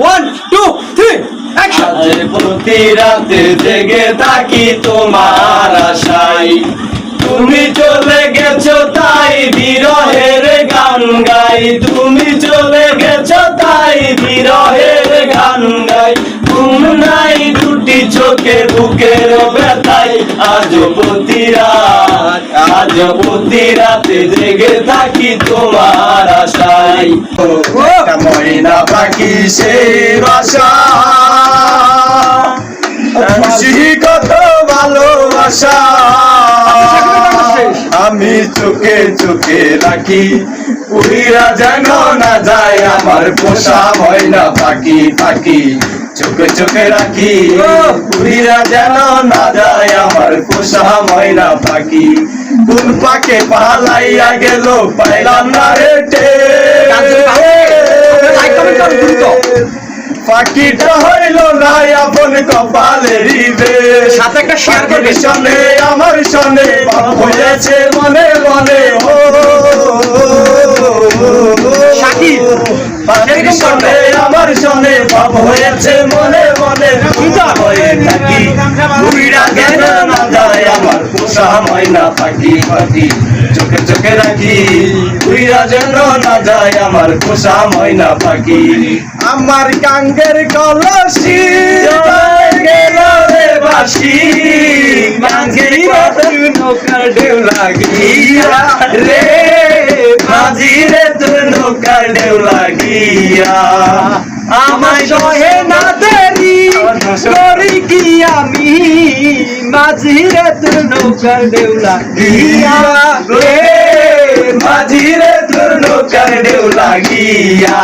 One two three প্রতি রাতে জেগে থাকি তোমার আশাই তুমি চলে গেছো তাই বিরহের গান গাই। তুমি চলে গেছো তাই বিরহের গান গাই। ঘুম নাই দুটি চোখে বুকের ব্যথাই আজ প্রতি রাত আজ প্রতি রাতে জেগে থাকি তোমার ময়না পাখি বাসা। কত ভালোবাসা। আমি চোখে চোখে রাখি উড়িরা যেন না যায় আমার পোষা ময়না পাখি পাখি। চোখে চোখে রাখি। উড়িরা যেন না যায় আমার পোষা ময়না পাখি। কোন পাকে পালাইয়া গেল পাইলাম না রে লাইক কমেন্ট করুন দ্রুত। পাখিটা হইল না আপন সাথে একটা করবেন। সনে আমার সনে হয়েছে মনে মনে। ও শাকিব, পাখির সনে আমার সনে পাপ হয়েছে মনে মনে। ময়না পাখি পাখি চোখে চোখে রাখি উইরা যেন না যায় আমার ময়না পাখি আমার কাঙ্গের কলসি গেল রে বাসি মাঝির নৌকার ঢেউ লাগিয়া রে। তোর নৌকার ঢেউ লাগিয়া। আমায় সহে না দেরি করি কি আমি? মাঝিরে তোর নৌকার ঢেউ লাগিয়া মাঝিরে তোর নৌকার ঢেউ লাগিয়া